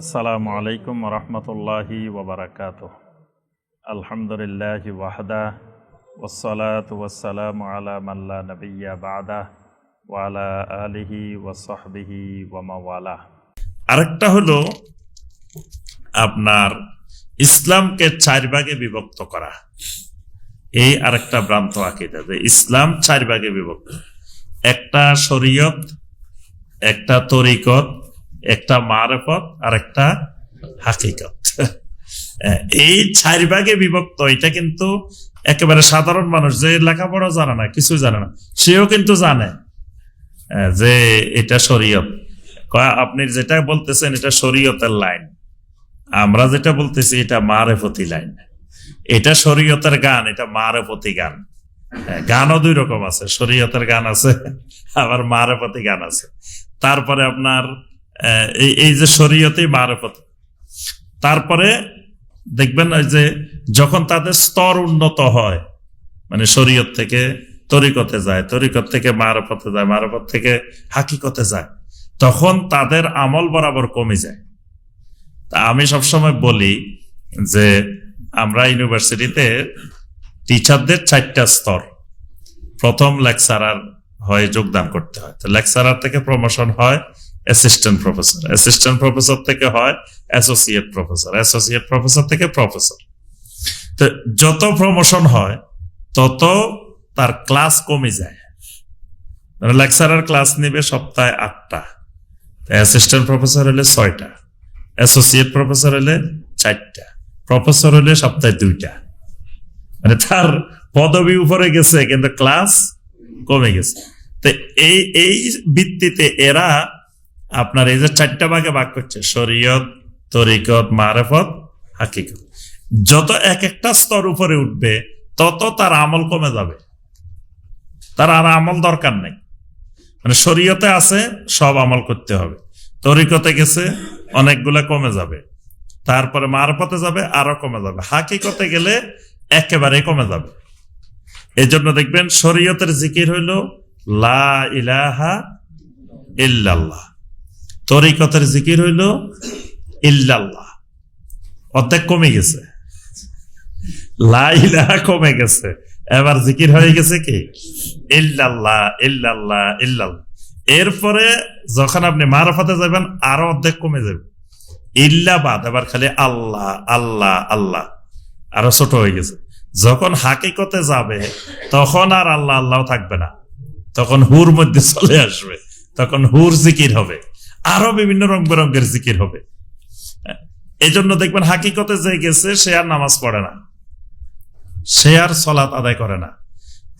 আসসালামু আলাইকুম রহমতুল্লাহি ওবরাকাত আলহামদুলিল্লাহ ওয়াহদা ওসলাত ওয়াসালাম আলা মাল্লা নবিয়া বাদা ওয়ালা আলিহি ওয়াসহবিহি ওয়ামাওয়ালা আরেকটা হলো আপনার ইসলামকে চার ভাগে বিভক্ত করা। এই আরেকটা ভ্রান্ত আকিদা যে ইসলাম চার ভাগে বিভক্ত। একটা শরীয়ত, একটা তরিকত একটা মারেফত আর একটা হাকিকত। এই চার ভাগে বিভক্ত এটা কিন্তু একেবারে সাধারণ মানুষ যে লেখাপড়া জানে না কিছু জানে না সেও কিন্তু জানে যে এটা শরীয়ত। আপনি যেটা বলতেছেন এটা শরীয়তের লাইন। আমরা যেটা বলতেছি এটা মারেফতি লাইন। এটা শরীয়তের গান এটা মারেফতি গান। হ্যাঁ, গানও দুই রকম আছে শরীয়তের গান আছে আবার মারেফতি গান আছে। তারপরে আপনার এই যে শরীয়তে মারেফত। তারপরে দেখবেন যে যখন তাদের স্তর উন্নত হয় মানে শরীয়ত থেকে তরিকতে যায়, তরিকত থেকে মারফতে যায়, মারফত থেকে হাকিকতে যায়, তখন তাদের আমল বরাবর কমে যায়। তা আমি সবসময় বলি যে আমরা ইউনিভার্সিটিতে টিচারদের চারটা স্তর। প্রথম লেকচারার হয় যোগদান করতে হয়। তো লেকচারার থেকে প্রমোশন হয় অ্যাসিস্ট্যান্ট প্রফেসর অ্যাসিস্ট্যান্ট প্রফেসর থেকে হয় অ্যাসোসিয়েট প্রফেসর অ্যাসোসিয়েট প্রফেসর থেকে প্রফেসর তো যত প্রমোশন হয়, তত তার ক্লাস কমে যায়। লেকচারার ক্লাস নেবে সপ্তাহে আটটা অ্যাসিস্ট্যান্ট প্রফেসর হলে ছয়টা অ্যাসোসিয়েট প্রফেসর হলে চারটা প্রফেসর হলে সপ্তাহে দুইটা। মানে তার পদবি উপরে গেছে, কিন্তু ক্লাস কমে গেছে। তো এই এই ভিত্তিতে এরা আপনার এই যে চারটা ভাগে ভাগ করছে, শরীয়ত, তরিকত, মারেফত, হাকিকত। যত এক একটা স্তর উপরে উঠবে, তত তার আমল কমে যাবে। তার আর আমল দরকার নেই। মানে শরীয়তে আছে, সব আমল করতে হবে। তরিকতে গেছে, অনেকগুলা কমে যাবে। তারপরে মারফতে যাবে, আরও কমে যাবে। হাকিকতে গেলে একেবারে কমে যাবে। এই জন্য দেখবেন শরীয়তের জিকির হইল, লা ইলাহা ইল্লাল্লাহ। তরিকতের জিকির হইল, ইল্লাল্লাহ। অর্ধেক কমে গেছে। লা কমে গেছে। এবার জিকির হয়ে গেছে কি? ইল্লাল্লাহ ইল্লাল্লাহ ইল্লাল্লাহ। এরপরে যখন আপনি মারফাতে যাবেন, আরও অর্ধেক কমে যাবে। ইল্লা বাদ, এবার খালি আল্লাহ আল্লাহ আল্লাহ। আরও ছোট হয়ে গেছে। যখন হাকিকতে যাবে, তখন আর আল্লাহ আল্লাহ থাকবে না। তখন হুর মধ্যে চলে আসবে। তখন হুর জিকির হবে। আরও বিভিন্ন রং বেরঙ্গের জিকির হবে। এই জন্য দেখবেন হাকিকতে যে গেছে, সে আর নামাজ পড়ে না। সে আর সলাত আদায় করে না।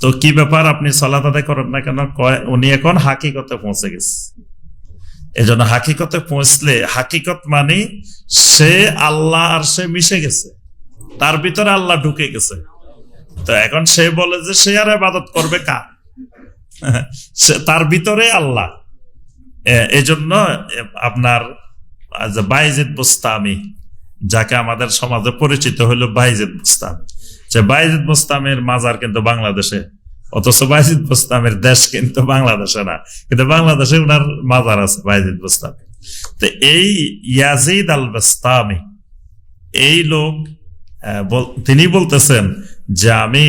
তো কি ব্যাপার? আপনি সলাত আদায় করেন না কেন? উনি এখন হাকিকতে পৌঁছে গেছে। এই জন্য হাকিকতে পৌঁছলে, হাকিকত মানে সে আল্লাহ আর সে মিশে গেছে। তার ভিতরে আল্লাহ ঢুকে গেছে। তো এখন সে বলে যে সে আর আবাদত করবে কার? সে তার ভিতরে আল্লাহ। এজন্য আপনার বাইজিদ বুস্তামি, যাকে আমাদের সমাজে পরিচিত হলো বাইজেদ বুস্তামি। যে বাইজেদ বুস্তামের মাজার কিন্তু বাংলাদেশে, অথচ বাইজিদ বুস্তামের দেশ কিন্তু বাংলাদেশে না, কিন্তু বাংলাদেশে ওনার মাজার আছে বাইজিদ বুস্তামি। তো এই ইয়াজিদ আল বুস্তামি, এই লোক তিনি বলতেছেন যে আমি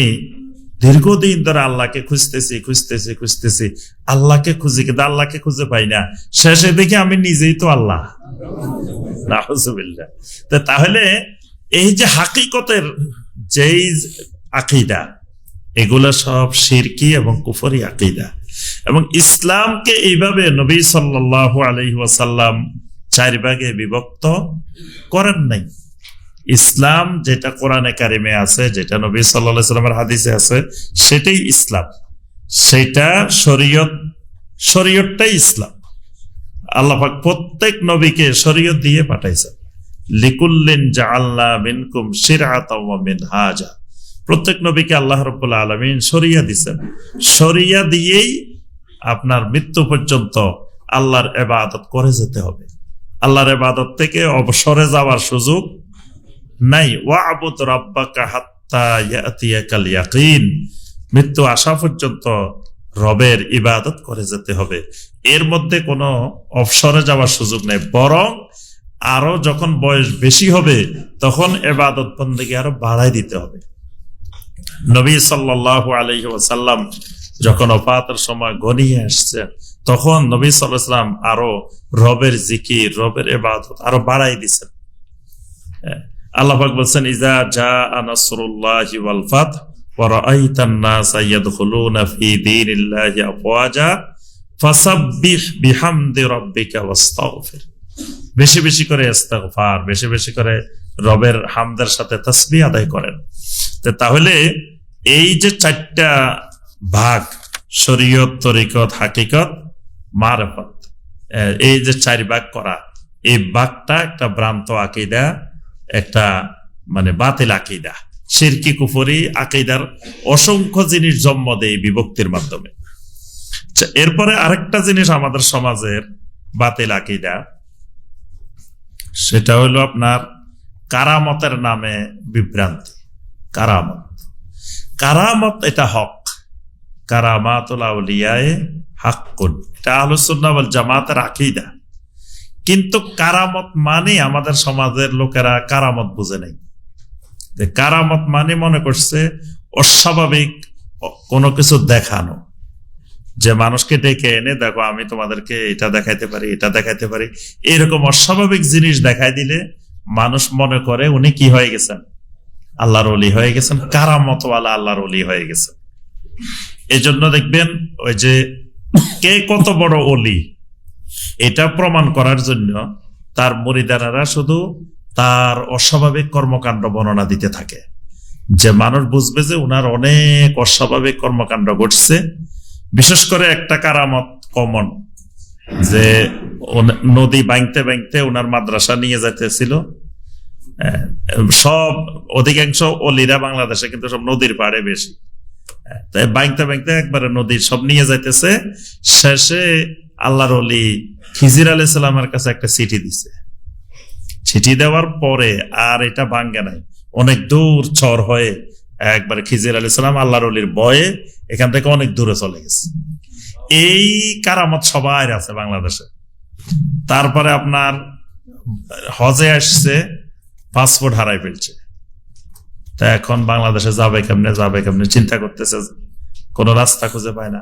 দীর্ঘদিন ধরে আল্লাহকে খুঁজতেছি খুঁজতেছি খুঁজতেছি। আল্লাহকে খুঁজি কিন্তু আল্লাহকে খুঁজে পাই না। শেষে দেখি আমি নিজেই তো আল্লাহ। তাহলে এই যে হাকিকতের যেই আকিদা, এগুলো সব শিরকি এবং কুফরি আকিদা। এবং ইসলামকে এইভাবে নবী সাল্লাল্লাহু আলাইহি ওয়াসাল্লাম চার ভাগে বিভক্ত করেন নাই। ইসলাম যেটা কোরআনে কারিমে আছে, যেটা নবী সাল্লামের হাদিসে আছে, সেটাই ইসলাম। সেটা শরীয়ত, শরীয়তটাই ইসলাম। আল্লাহ পাক প্রত্যেক নবীকে শরীয়ত দিয়ে পাঠাইছেন লিকুল্লিন জাআল্লা মিনকুম শিরআতাও ওয়া মিনহাজা। প্রত্যেক নবীকে আল্লাহ রাব্বুল আলামিন শরিয়া দিছেন। শরিয়া দিয়েই আপনার মৃত্যু পর্যন্ত আল্লাহর এবাদত করে যেতে হবে। আল্লাহর এবাদত থেকে অবসরে যাওয়ার সুযোগ নাই, ওয়াবুদ রাব্বাকা হাত্তা ইয়াতিয়াকাল ইয়াকিন। মৃত্যু আসা পর্যন্ত রবের ইবাদত করে যেতে হবে। এর মধ্যে কোনো অবসরে যাওয়ার সুযোগ নেই। বরং আরও যখন বয়স বেশি হবে, তখন এবাদত বন্দেগী আরও বাড়াই দিতে হবে। নবী সাল্লাহ আলহি ওসাল্লাম যখন অপাতের সময় ঘনিয়ে আসছে, তখন নবী সাল্লাম আরও রবের জিকির, রবের এবাদত আরও বাড়াই দিচ্ছেন আল্লাহাক বলছেন ইজা যা আনাসরুল্লাহ বেশি বেশি করে রবের হামদের সাথে আদায় করেন। তাহলে এই যে চারটা ভাগ, শরীয়ত, তরিকত, হাকিকত, মারফত এই যে চার ভাগ করা, এই ভাগটা একটা ভ্রান্ত আকিদা। একটা মানে বাতিল আকিদা। শিরকি কুফরি আকিদার অসংখ্য জিনিস জন্ম দেয় বিভক্তির মাধ্যমে। আচ্ছা, এরপরে আরেকটা জিনিস আমাদের সমাজের বাতিল আকিদা সেটা হলো আপনার কারামতের নামে বিভ্রান্তি। কারামত। কারামত এটা হক। কারামাতুল আউলিয়ায়ে হাক্কুন। এটা আলোচনা বল জামাতের আকিদা। কিন্তু কারামত মানে আমাদের সমাজের লোকেরা কারামত বুঝে নেই। কারামত মানে মনে করছে অস্বাভাবিক কোনো কিছু দেখানো। যে মানুষকে ডেকে এনে, দেখো, আমি তোমাদেরকে এটা দেখাইতে পারি, এটা দেখাইতে পারি। এরকম অস্বাভাবিক জিনিস দেখাই দিলে মানুষ মনে করে উনি কি হয়ে গেছেন? আল্লাহর অলি হয়ে গেছেন, কারামতওয়ালা আল্লাহর অলি হয়ে গেছেন। এই জন্য দেখবেন ওই যে কে কত বড় অলি এটা প্রমাণ করার জন্য তার মরিদানারা শুধু তার অস্বাভাবিক কর্মকাণ্ড বর্ণনা দিতে থাকে। যে মানুষ বুঝবে যে উনার অনেক অস্বাভাবিক কর্মকাণ্ড ঘটছে, বিশেষ করে একটা কারামত কমন, যে নদী বাঁধতে বাঁধতে উনার মাদ্রাসা নিয়ে যাইতেছিল। সব অধিকাংশ অলিরা বাংলাদেশে কিন্তু সব নদীর পাড়ে বেশি। তাই বাঁধতে বাঁধতে একবারে নদীর সব নিয়ে যাইতেছে। শেষে আল্লাহর অলি খিজির আলাহ সাল্লামের কাছে একটা চিঠি দিছে। চিঠি দেওয়ার পরে আর এটা ভাঙ্গে নাই। অনেক দূর চর হয়ে একবার খিজির আলী সাল্লাম আল্লাহর অলির বয়ে এখান থেকে অনেক দূরে চলে গেছে। এই কারামত সবাই আছে বাংলাদেশে। তারপরে আপনার হজে আসছে, পাসপোর্ট হারাই ফেলছে। তা এখন বাংলাদেশে যাবে কেমনে যাবে কেমনে, চিন্তা করতেছে কোনো রাস্তা খুঁজে পায় না।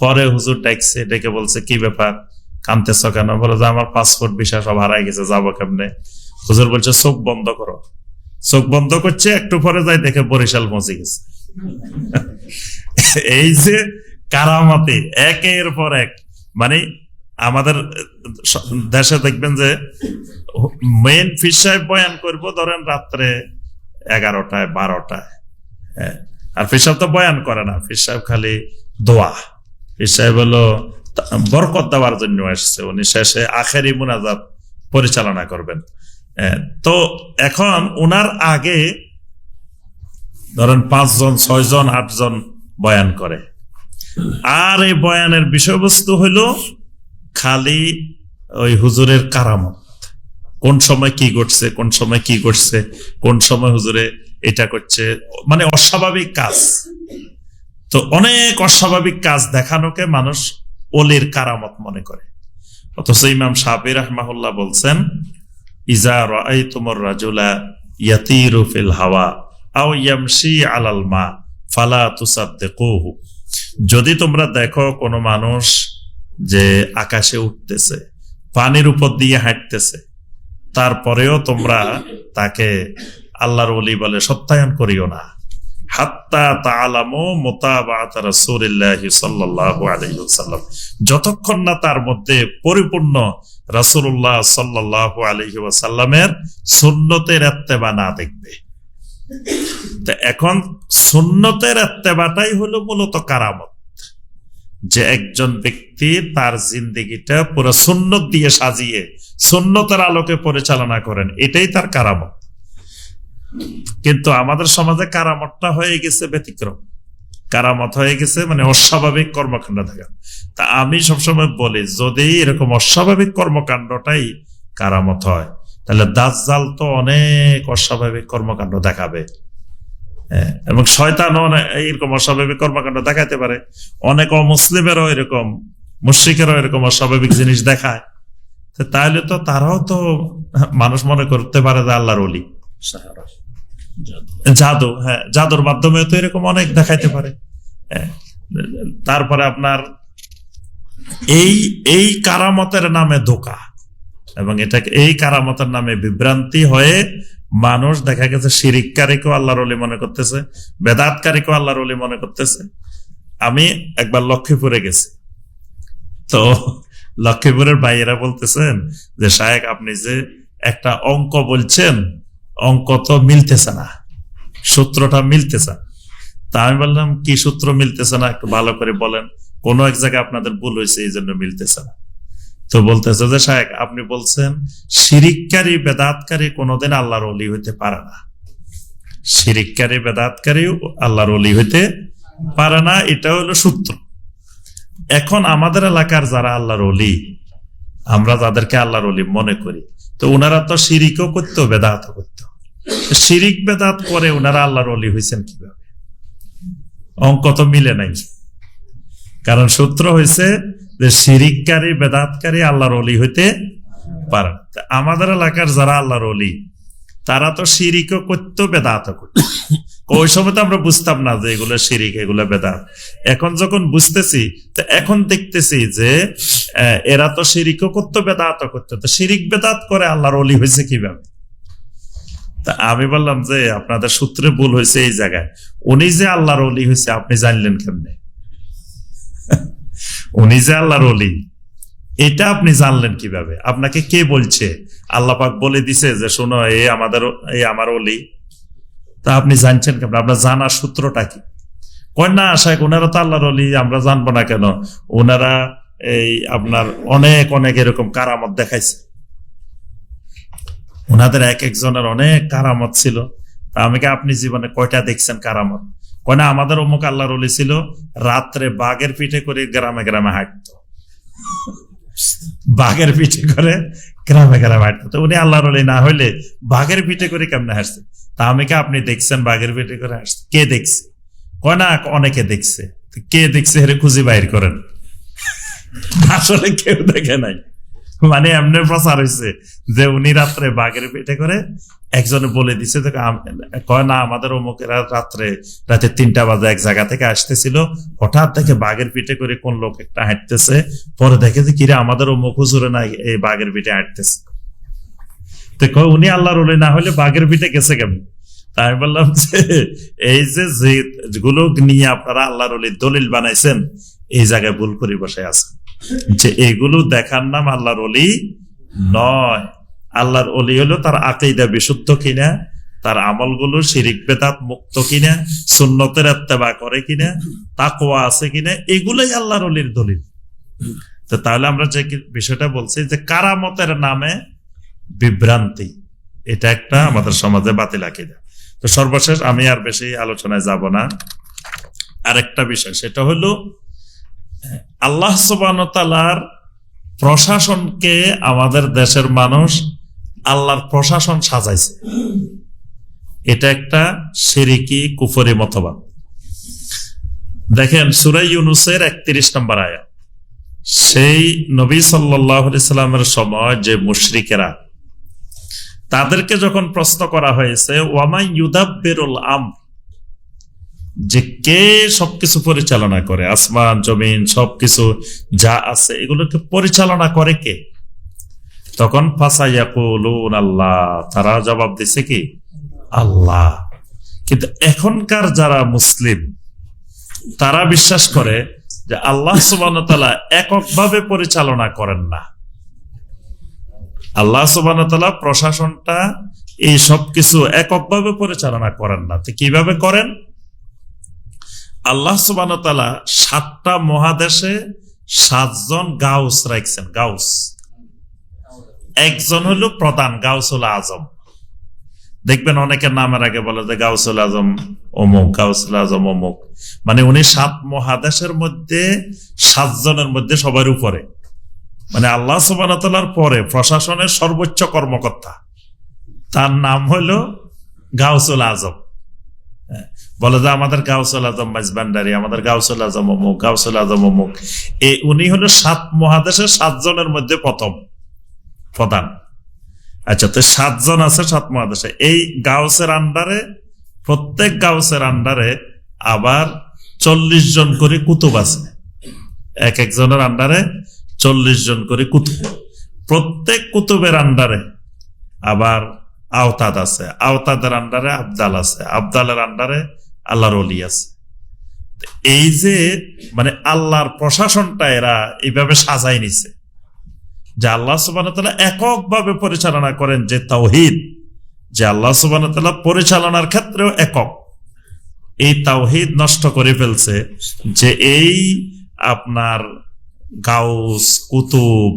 পরে হুজুর ডাকছে, ডেকে বলছে, কি ব্যাপার? কানতেছ কেন? বলে, যে আমার পাসপোর্ট বিষয় সব হারাই গেছে, যাব কেমনে? হুজুর বলছে, চোখ বন্ধ করো। চোখ বন্ধ করছে, একটু পরে যাই দেখে বরিশাল পৌঁছে গেছে। এই যে কারামতে, একের পর এক। মানে আমাদের দেশে দেখবেন যে ফিস সাহেব বয়ান করব, ধরেন রাত্রে এগারোটায়, বারোটায়। হ্যাঁ। আর সাহেব তো বয়ান করে না। সাহেব খালি দোয়া। সাহেব হলো বরকত দেওয়ার জন্য আসছে উনি শেষে আখেরি মুনাজাত পরিচালনা করবেন। তো এখন উনার আগে ধরেন পাঁচজন, ছয়জন, আটজন বয়ান করে। আর এই বয়ানের বিষয়বস্তু হইল খালি ওই হুজুরের কারামত। কোন সময় কি ঘটছে, কোন সময় কি ঘটছে, কোন সময় হুজুরে এটা করছে। মানে অস্বাভাবিক কাজ। তো অনেক অস্বাভাবিক কাজ দেখানোকে মানুষ অলির কারামত মনে করে। অথচ ইমাম সাহাবি রহমাহুল্লাহ বলছেন, ইজা রাই তোমার রাজুলা ইয়াতিরু ফিল হাওয়া আও ইয়ামশি আলাল মা ফালা তুসাদ্দিকুহু। যদি তোমরা দেখো কোনো মানুষ যে আকাশে উঠতেছে, পানির উপর দিয়ে হাঁটতেছে, তারপরেও তোমরা তাকে আল্লাহর অলি বলে সত্যায়ন করিও না। হাত্তা তালামো মোতাবাত রাসূলিল্লাহি সাল্লাল্লাহু আলাইহি ওয়াসাল্লাম। যতক্ষণ না তার মধ্যে পরিপূর্ণ রাসূলুল্লাহ সাল্লাল্লাহু আলাইহি ওয়াসাল্লামের সুন্নতের ইত্তেবা না দেখবে। তো এখন সুন্নতের ইত্তেবাটাই হলো মূলত কারামত। যে একজন ব্যক্তি তার জিন্দেগিটা পুরো সুন্নত দিয়ে সাজিয়ে সুন্নতের আলোকে পরিচালনা করেন, এটাই তার কারামত। কিন্তু আমাদের সমাজে কারামতটা হয়ে গেছে ব্যতিক্রম। কারামত হয়ে গেছে মানে অস্বাভাবিক কর্মকাণ্ড থাকা। তা আমি সবসময় বলি যদি এরকম অস্বাভাবিক কর্মকাণ্ডটাই কারামত হয় তাহলে দাজ্জাল তো অনেক অস্বাভাবিক কর্মকাণ্ড দেখাবে। হ্যাঁ, এবং শয়তানও এরকম অস্বাভাবিক কর্মকাণ্ড দেখাতে পারে। অনেক অমুসলিমেরও এরকম মুশ্রিকেরও এরকম অস্বাভাবিক জিনিস দেখায়। তাহলে তো তারাও তো মানুষ মনে করতে পারে যে আল্লাহর অলি জাদু হ্যাঁ জাদুর মাধ্যমে তো এরকম অনেক দেখাইতে পারে। হ্যাঁ। তারপরে আপনার এই এই কারামতের নামে ধোকা এবং এটাকে এই কারামতের নামে বিভ্রান্তি হয়ে মানুষ দেখা গেছে শিরিককারীকেও আল্লাহর অলি মনে করতেছে, বেদাতকারীকেও আল্লাহর অলি মনে করতেছে। আমি একবার লক্ষ্মীপুরে গেছি। তো লক্ষ্মীপুরের ভাইয়েরা বলতেছেন যে শায়েক আপনি যে একটা অঙ্ক বলছেন অঙ্ক তো মিলতেছে না। সূত্রটা মিলতেছে না। তা আমি বললাম, কি সূত্র মিলতেছে না? একটু ভালো করে বলেন। কোন এক জায়গায় আপনাদের ভুল হয়েছে, এই জন্য মিলতেছে না। তো বলতেছে যে সাহেব আপনি বলছেন, শিরিককারী, বেদাতকারী কোনোদিন আল্লাহর অলি হইতে পারে না। শিরিককারী, বেদাতকারী আল্লাহর অলি হইতে পারে না, এটা হলো সূত্র। এখন আমাদের এলাকার যারা আল্লাহর অলি আমরা যাদেরকে আল্লাহর অলি মনে করি, তো ওনারা তো শিরিকও করতো বেদাত করতো। শিরিক বেদাত করে ওনারা আল্লাহর অলি হয়েছেন কীভাবে? অঙ্ক তো মিলে নাই। কারণ সূত্র হয়েছে যে শিরিককারী, বেদাতকারী আল্লাহর অলি হইতে পারে আমাদের এলাকার যারা আল্লাহর অলি তারা তো শিরিকও করতো বেদাত করতো। ওই সময় তো আমরা বুঝতাম না যে এগুলো শিরিক, এগুলো বেদাত। এখন যখন বুঝতেছি, তো এখন দেখতেছি যে এরা তো শিরিকও করতো বেদাত করতো। তো শিরিক, বেদাত করে আল্লাহর অলি হয়েছে কীভাবে? তা আমি বললাম যে আপনাদের সূত্রে ভুল হয়েছে এই জায়গায়। উনি যে আল্লাহর অলি হয়েছে, আপনি জানলেন কেমনে? উনি যে আল্লাহর অলি এটা আপনি জানলেন কীভাবে? আপনাকে কে বলছে? আল্লাহ পাক বলে দিছে যে, শোনো, এ আমাদের এই আমার অলি তা আপনি জানছেন কেমন? আপনার জানার সূত্রটা কি? না আশায় ওনারা তো আল্লাহর অলি আমরা জানব না কেন? ওনারা এই আপনার অনেক অনেক এরকম কারামত দেখাইছে। ওনাদের এক একজনের অনেক কারামত ছিল। তা আমি কি আপনি জীবনে কয়টা দেখছেন কারামত? কয় আমাদের অমুক আল্লাহর অলি ছিল, রাত্রে বাঘের পিঠে করে গ্রামে গ্রামে হাঁটতো। বাঘের পিঠে করে গ্রামে গ্রামে হাঁটতো। তো উনি আল্লাহর অলি না হইলে বাঘের পিঠে করে কেমনে হাসছে তা আমি কি আপনি দেখছেন বাঘের পিঠে করে হাসছে কে দেখছে? কয় না অনেকে দেখছে। কে দেখছে হেরে খুঁজে বাইর করেন? আসলে কেউ দেখে নাই। মানে এমনি প্রচার হয়েছে যে উনি রাত্রে বাঘের পেটে করে একজনে বলে দিছে কয়, না, আমাদের অমুকেরা রাত্রে, রাতে তিনটা বাজে এক জায়গা থেকে আসতেছিল। হঠাৎ দেখে বাঘের পিঠে করে কোন লোক একটা হাঁটতেছে। পরে দেখে যে, কিরে, আমাদের অমুক হুজুরে না এই বাঘের পিঠে হাঁটতেছে? তো কয়, উনি আল্লাহর ওলি, না হলে বাঘের পিঠে গেছে তাই আমি বললাম যে, এই যে যেগুলো নিয়ে আপনারা আল্লাহর অলির দলিল বানাইছেন, এই জায়গায় ভুল করে বসে আছে যে এগুলো দেখার নাম আল্লাহর অলি নয়। আল্লাহর অলি হলো তার আকেইদা বিশুদ্ধ কিনা, তার আমলগুলো শিরিক বেদাত মুক্ত কিনা, সুন্নতের এত্তেবা করে কিনা, তাকওয়া আছে কিনা, এগুলোই আল্লাহর অলির দলিল। তো তাহলে আমরা যে বিষয়টা বলছি যে কারামতের নামে বিভ্রান্তি, এটা একটা আমাদের সমাজে বাতিল আকিদা। তো সর্বশেষ আমি আর বেশি আলোচনায় যাব না। আরেকটা বিষয়, সেটা হলো আল্লাহ সুবানতালার প্রশাসনকে আমাদের দেশের মানুষ আল্লাহর প্রশাসন সাজাইছে। এটা একটা সিরিকি কুফরি মতবাদ। দেখেন সুরাই ইউনুসের একত্রিশ নম্বর আয়া সেই নবী সাল্লামের সময় যে মুশরিকেরা, তাদেরকে যখন প্রশ্ন করা হয়েছে ওয়ামাই ইউদাব্বিরুল আম যে কে সবকিছু পরিচালনা করে, আসমান, জমিন, সবকিছু যা আছে, এগুলোকে পরিচালনা করে কে? তখন আল্লাহ তারা জবাব দিছে কি? আল্লাহ। কিন্তু এখনকার যারা মুসলিম, তারা বিশ্বাস করে যে আল্লাহ সুবান এককভাবে পরিচালনা করেন না। আল্লাহ সুবান প্রশাসনটা এই সবকিছু এককভাবে পরিচালনা করেন না। তো কীভাবে করেন? আল্লাহ সুবানতালা সাতটা মহাদেশে সাতজন গাউস রাখছেন, গাউস। একজন হলো প্রধান, গাউসুল আজম। দেখবেন অনেকের নামের আগে বলে যে গাউসুল আজম অমুক, গাউসুল আজম অমুক। মানে উনি সাত মহাদেশের মধ্যে, সাতজনের মধ্যে সবার উপরে। মানে আল্লাহ সুবাহতালার পরে প্রশাসনের সর্বোচ্চ কর্মকর্তা। তার নাম হলো গাউসুল আজম। বলে যে, আমাদের গাউসুল আজম মাইজবান্ডারি, আমাদের গাউসুল আজম অমুক, গাউসুল আজম অমুক। এই উনি হলো সাত মহাদেশের সাতজনের মধ্যে প্রথম, প্রধান। আচ্ছা তো সাতজন আছে সাত মহাদেশে। এই গাউসের আন্ডারে, প্রত্যেক গাউসের আন্ডারে আবার চল্লিশ জন করে কুতুব আছে। এক একজনের আন্ডারে চল্লিশ জন করে কুতুব। প্রত্যেক কুতুবের আন্ডারে আবার আওতাদ আছে। আওতাদের আন্ডারে আবদাল আছে। আবদালের আন্ডারে আল্লাহর অলি আছে। এই যে মানে আল্লাহর প্রশাসনটা এরা এইভাবে সাজাই নিছে, যে আল্লাহ সুবান এককভাবে পরিচালনা করেন যে তাওহিদ, যে আল্লাহ সুবান পরিচালনার ক্ষেত্রেও একক। এই তাওহিদ নষ্ট করে ফেলছে যে এই আপনার গাউস, কুতুব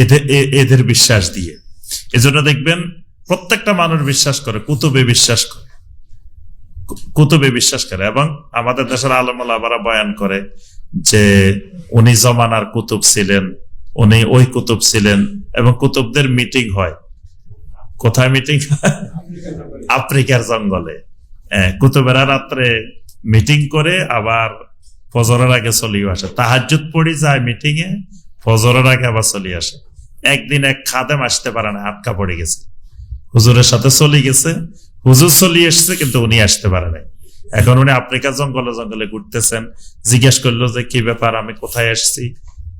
এদের এদের বিশ্বাস দিয়ে। এজন্য দেখবেন প্রত্যেকটা মানুষ বিশ্বাস করে, কুতুবে বিশ্বাস করে। কুতুবে বিশ্বাস করে এবং আমাদের দেশের আলমুল আবারা বয়ান করে যে উনি জমানার কুতুব ছিলেন উনি ওই কুতুব ছিলেন এবং কুতুবদের মিটিং হয়। কোথায় মিটিং? আফ্রিকার জঙ্গলে। হ্যাঁ, কুতুবেরা রাত্রে মিটিং করে আবার ফজরের আগে চলিয়ে আসে। তাহাজুদ পড়ি যায় মিটিং এ ফজরের আগে আবার চলিয়ে আসে। একদিন এক খাদেম আসতে পারে না আটকা পড়ে গেছে। হুজুরের সাথে চলে গেছে হুজুর চলিয়ে এসছে, কিন্তু উনি আসতে পারে নাই। এখন উনি আফ্রিকার জঙ্গলে জঙ্গলে ঘুরতেছেন। জিজ্ঞেস করল যে, কি ব্যাপার? আমি কোথায় এসেছি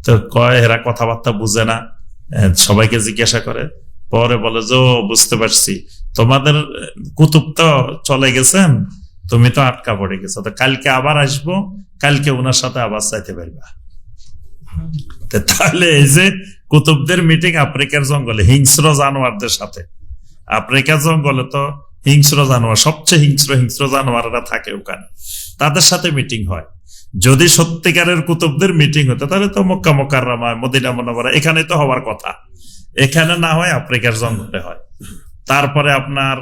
তো কয়, এরা কথাবার্তা বুঝে না। সবাইকে জিজ্ঞাসা করে। পরে বলে যে বুঝতে পারছি। তোমাদের কুতুব তো চলে গেছেন, তুমি তো আটকা পড়ে গেছো। তো কালকে আবার আসব, কালকে ওনার সাথে আবার চাইতে পারবা। তাহলে এই যে কুতুবদের মিটিং আফ্রিকার জঙ্গলে, হিংস্র জানোয়ারদের সাথে। আফ্রিকার জঙ্গলে তো হিংস্র জানোয়ার, সবচেয়ে হিংস্র হিংস্র জানোয়াররা থাকে ওখানে। তাদের সাথে মিটিং হয়। যদি সত্যিকারের কুতুবদের মিটিং হতো, তাহলে তো মক্কা মোকাররমা, মদিনা মনোবরা এখানে তো হওয়ার কথা। এখানে না হয় আফ্রিকার জঙ্গলে হয়। তারপরে আপনার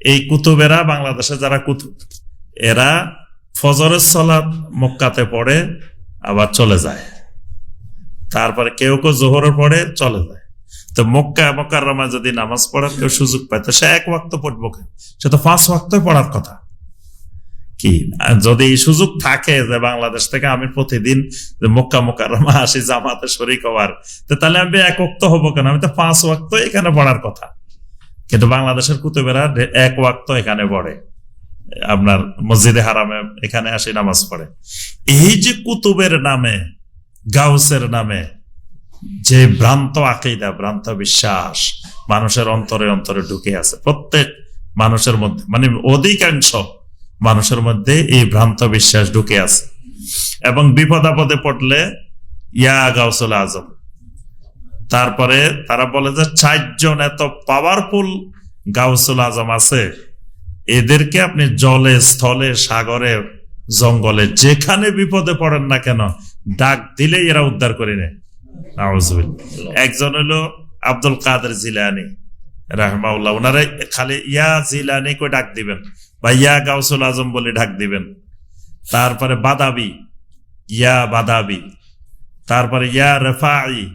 এই কুতুবেরা বাংলাদেশে যারা কুতুব, এরা ফজরের সলাৎ মক্কাতে পড়ে, আবার চলে যায়। তারপরে কেউ কেউ জোহরে পড়ে, চলে যায়। তো মক্কা মক্কাররমা যদি নামাজ পড়ার কেউ সুযোগ পায়, তো সে এক ওয়াক্ত পড়ব সে তো পাঁচ ওয়াক্ত পড়ার কথা। কি? যদি সুযোগ থাকে যে বাংলাদেশ থেকে আমি প্রতিদিন মক্কা মোকাররমা আসি, জামাতে শরিক হওয়ার তাহলে আমি এক ওয়াক্ত হব কেন? আমি তো পাঁচ ওয়াক্ত এখানে পড়ার কথা। কিন্তু বাংলাদেশের কুতুবেরা এক ওয়াক্ত এখানে পড়ে। আপনার মসজিদে হারামে এখানে আসি নামাজ পড়ে। এই যে কুতুবের নামে, গাউসের নামে যে ভ্রান্ত আকিদা, ভ্রান্ত বিশ্বাস মানুষের অন্তরে অন্তরে ঢুকে আছে প্রত্যেক মানুষের মধ্যে মানে অধিকাংশ মানুষের মধ্যে এই ভ্রান্ত বিশ্বাস ঢুকে আছে এবং বিপদ আপদে পড়লে, ইয়া গাউসুল আজম, তারপরে তারা বলে যে চারজন এত পাওয়ারফুল গাউসুল আজম আছে, এদেরকে আপনি জলে, স্থলে, সাগরে, জঙ্গলে যেখানে বিপদে পড়েন না কেন, ডাক দিলেই এরা উদ্ধার করে নেয়। একজন হলো আব্দুল কাদের জিলানি রাহমাউল্লাহ ওনারা খালি ইয়া জিলানি করে ডাক দিবেন? বা ইয়া গাউসুল আজম বলে ডাক দিবেন। তারপরে বাদাবি, ইয়া বাদাবি। তারপরে ইয়া রেফাই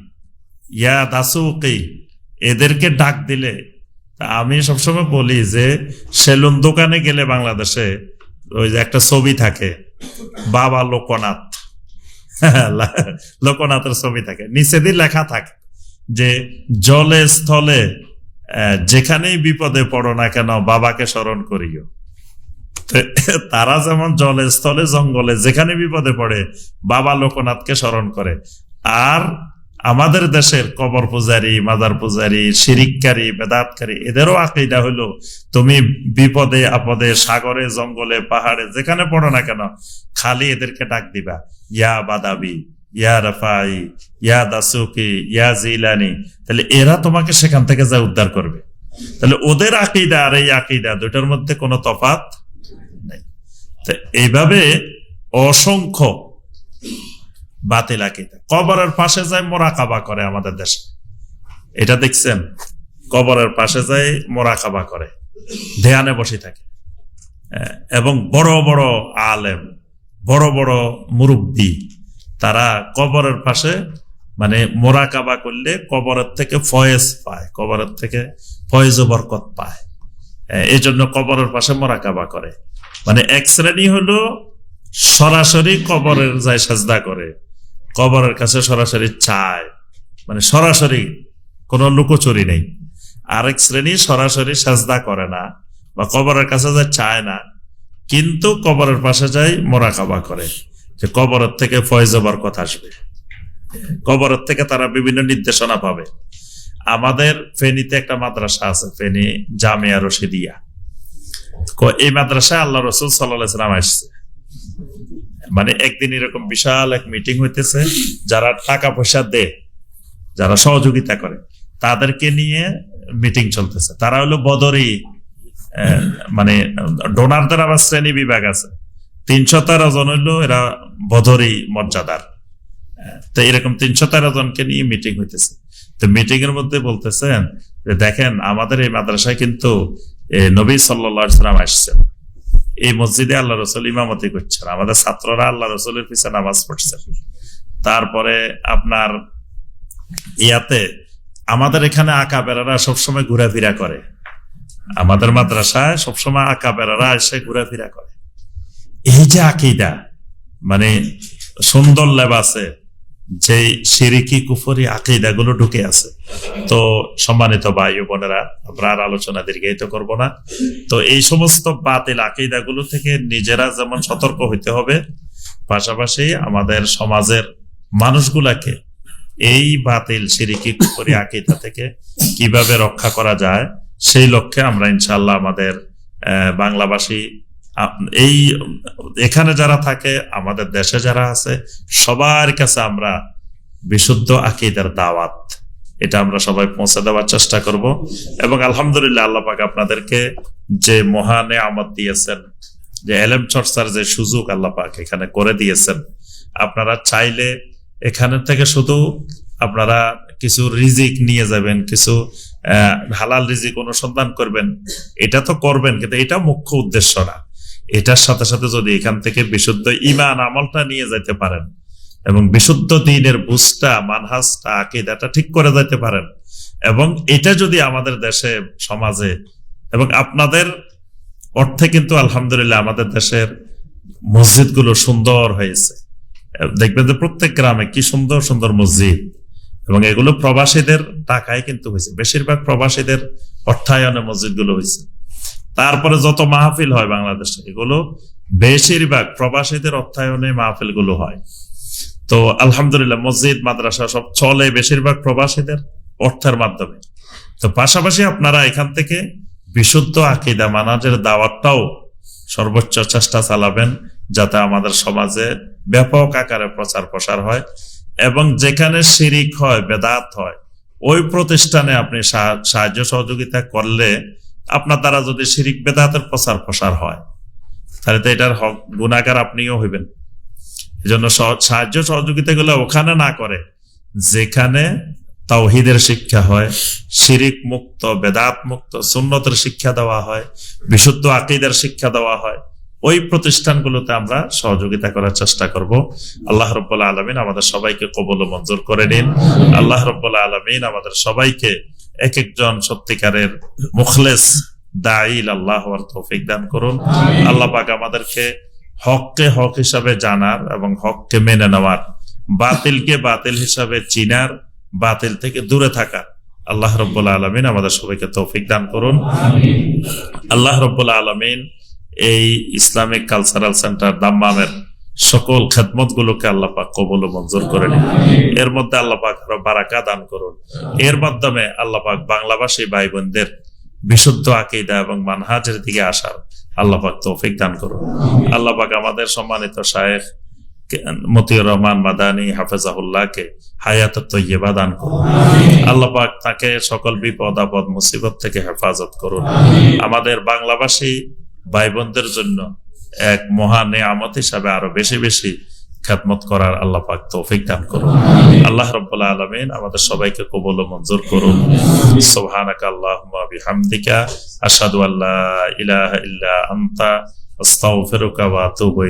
ইয়া দাসুকি। এদেরকে ডাক দিলে আমি সবসময় বলি যে, সেলুন দোকানে গেলে বাংলাদেশে ওই যে একটা ছবি থাকে, বাবা লোকনাথ। লোকনাথের ছবি থাকে। নিচে দিয়ে লেখা থাকে যে, জলে, স্থলে যেখানেই বিপদে পড়ো না কেন বাবাকে স্মরণ করিও। তারা যেমন জলে, স্থলে, জঙ্গলে যেখানে বিপদে পড়ে, বাবা লোকনাথকে স্মরণ করে। আর আমাদের দেশের কবর পূজারি, মাদার পূজারি, শিরিককারী, বেদাতকারী, এদেরও আকিদা হলো তুমি বিপদে, আপদে, সাগরে, জঙ্গলে, পাহাড়ে, যেখানে পড়ো না কেন, খালি এদেরকে ডাক দিবা, ইয়া বাদাবি, ইয়া রাফাই, ইয়া দাসুকি, ইয়া জিলানি, তাহলে এরা তোমাকে সেখান থেকে যা উদ্ধার করবে। তাহলে ওদের আকিদা আর এই আকিদা দুটার মধ্যে কোনো তফাত নেই। তো এইভাবে অসংখ্য বাতিল আকিদা কবরের পাশে যায় মোরাকাবা করে আমাদের দেশে। এটা দেখছেন? কবরের পাশে যায় মোরাকাবা করে। ধ্যানে বসে থাকে। এবং বড় বড় আলেম, বড় বড় মুরব্বী, তারা কবরের পাশে মানে মোরাকাবা করলে কবরের থেকে ফয়েজ পায়, কবরের থেকে ফয়েজ বরকত পায়। এই জন্য কবরের পাশে মোরাকাবা করে। মানে এক শ্রেণি হলো সরাসরি কবরের যায় সাজদা করে। কবরের কাছে সরাসরি চায়। মানে সরাসরি কোনো লুকোচুরি নেই। আরেক শ্রেণি সরাসরি সাজদা করে না বা কবরের কাছে যায় চায় না। কিন্তু কবরের পাশে যাই মোরাকাবা করে যে কবরের থেকে ফয়জবার কথা আসবে। কবরের থেকে তারা বিভিন্ন নির্দেশনা পাবে। আমাদের ফেনীতে একটা মাদ্রাসা আছে, ফেনী জামিয়া রশিদিয়া। এই মাদ্রাসায় আল্লাহ রসুল সাল্লাহ সাল্লাম আসছে। মানে একদিন এরকম বিশাল এক মিটিং হইতেছে, যারা টাকা পয়সা দেয়, যারা সহযোগিতা করে, তাদেরকে নিয়ে মিটিং চলতেছে। তারা হলো বদরি মানে ডোনারদের আবার শ্রেণি বিভাগ আছে। তিনশো তেরো জন হইল এরা বদরি মর্যাদার। তো এরকম তিনশো তেরো জনকে নিয়ে মিটিং হইতেছে। তো মিটিং এর মধ্যে বলতেছেন যে, দেখেন, আমাদের এই মাদ্রাসায় কিন্তু নবী সাল্লাম আসছেন। এই মসজিদে আল্লাহ রসুল ইমামতি করছেন। আমাদের ছাত্ররা আল্লাহ রসুলের পিছনে নামাজ পড়ছেন তারপরে আপনার ইয়াতে আমাদের এখানে আঁকা বেড়ারা সবসময় ঘোরাফেরা করে। আমাদের মাদ্রাসায় সবসময় আঁকা বেড়ারা এসে ঘোরাফেরা করে। এই যে আকিদা মানে সুন্দর লেবাসে যে সিরিকি, কুফরি আকিদা গুলো ঢুকে আছে। তো সম্মানিত ভাই বোনেরা, আমরা আর আলোচনা দীর্ঘায়িত করব না। তো এই সমস্ত বাতিল আকিদা গুলো থেকে নিজেরা যেমন সতর্ক হইতে হবে, পাশাপাশি আমাদের সমাজের মানুষগুলাকে এই বাতিল, সিরিকি, কুফরি, আকিদা থেকে কীভাবে রক্ষা করা যায়, সেই লক্ষ্যে আমরা ইনশাল্লাহ আমাদের বাংলাভাষী এই, এখানে যারা থাকে, আমাদের দেশে যারা আছে, সবার কাছে আমরা বিশুদ্ধ আকিদার দাওয়াত। এটা আমরা সবাই পৌঁছে দেওয়ার চেষ্টা করব। এবং আলহামদুলিল্লাহ আল্লাহ পাক আপনাদেরকে যে মহানে আমদ দিয়েছেন, যে এলেম চর্চার যে সুযোগ আল্লাহ পাক এখানে করে দিয়েছেন, আপনারা চাইলে এখানে থেকে শুধু আপনারা কিছু রিজিক নিয়ে যাবেন, কিছু হালাল রিজিক অনুসন্ধান করবেন। এটা তো করবেন, কিন্তু এটা মুখ্য উদ্দেশ্য না। এটার সাথে সাথে যদি এখান থেকে বিশুদ্ধ ইমান আমলটা নিয়ে যেতে পারেন এবং বিশুদ্ধ দিনের বুঝটা, মানহাজটা, আকিদাটা ঠিক করে যেতে পারেন এবং এটা যদি আমাদের দেশে, সমাজে এবং আপনাদের অর্থে কিন্তু আলহামদুলিল্লাহ আমাদের দেশের মসজিদগুলো সুন্দর হয়েছে। দেখবেন যে প্রত্যেক গ্রামে কি সুন্দর সুন্দর মসজিদ এবং এগুলো প্রবাসীদের টাকায় কিন্তু হয়েছে। বেশিরভাগ প্রবাসীদের অর্থায়নে মসজিদগুলো হয়েছে। তারপরে যত মাহফিল হয় বাংলাদেশে, এগুলো বেশিরভাগ প্রবাসীদের অর্থায়নে মাহফিলগুলো হয়। তো আলহামদুলিল্লাহ মসজিদ, মাদ্রাসা সব চলে বেশিরভাগ প্রবাসীদের অর্থের মাধ্যমে। তো পাশাপাশি আপনারা এখান থেকে বিশুদ্ধ আকিদা মানাজের দাওয়াতটাও সর্বোচ্চ চেষ্টা চালাবেন যাতে আমাদের সমাজে ব্যাপক আকারে প্রচার প্রসার হয় এবং যেখানে শিরিক হয়, বেদাত হয়, ওই প্রতিষ্ঠানে আপনি সাহা- সাহায্য সহযোগিতা করলে আপনার দ্বারা যদি শিরিক বেদাতের প্রচার প্রসার হয়, তাহলে তো এটার হক গুণাগার আপনিও হইবেন। এই জন্য সাহায্য সহযোগিতা গুলো ওখানে না করে, যেখানে তাওহিদের শিক্ষা হয়, শিরিক মুক্ত, বেদাত মুক্ত, সুন্নতের শিক্ষা দেওয়া হয়, বিশুদ্ধ আকিদের শিক্ষা দেওয়া হয়, ওই প্রতিষ্ঠানগুলোতে আমরা সহযোগিতা করার চেষ্টা করব। আল্লাহ রব্বুল্লাহ আলমিন আমাদের সবাইকে কবল মঞ্জুর করে নিন আল্লাহ রব্বুল্লাহ আলমিন আমাদের সবাইকে এক একজন সত্যিকারের মুখলেস দাইল আল্লাহ হওয়ার তৌফিক দান করুন। আল্লাহ পাক আমাদেরকে হককে হক হিসাবে জানার এবং হককে মেনে নেওয়ার বাতিলকে বাতিল হিসাবে চিনার বাতিল থেকে দূরে থাকা আল্লাহ রব্বুল্লাহ আলমিন আমাদের সবাইকে তৌফিক দান করুন। আল্লাহ রব্বুল্লাহ আলমিন এই ইসলামিক কালচারাল সেন্টার দাম্মামের সকল খেদমত গুলোকে আল্লাহ পাক কবল ও মঞ্জুর করে নিন। এর মধ্যে আল্লাহ পাক আরও বারাকা দান করুন। এর মাধ্যমে আল্লাহ পাক বাংলাভাষী ভাই বোনদের বিশুদ্ধ আকিদা এবং মানহাজের দিকে আসার আল্লাহ পাক তৌফিক দান করুন। আল্লাহ পাক আমাদের সম্মানিত শায়েখ মতিউর রহমান মাদানী হাফেজাহুল্লাহকে হায়াত তৈয়বা দান করুন। আল্লাহ পাক তাকে সকল বিপদ আপদ মুসিবত থেকে হেফাজত করুন। আমাদের বাংলাভাষী ভাই বোনদের জন্য এক মহান নিয়ামত হিসাবে আরও বেশি বেশি খেদমত করার আল্লাহ পাক তৌফিক দান করুন। আল্লাহ রব্বুল্লাহ আলমিন আমাদের সবাইকে কবল মঞ্জুর করুন। সুবহানাকা আল্লাহুম্মা বিহামদিকা। আশহাদু আল্লা ইলাহা ইল্লা আনতা। আস্তাগফিরুকা ওয়া আতুবু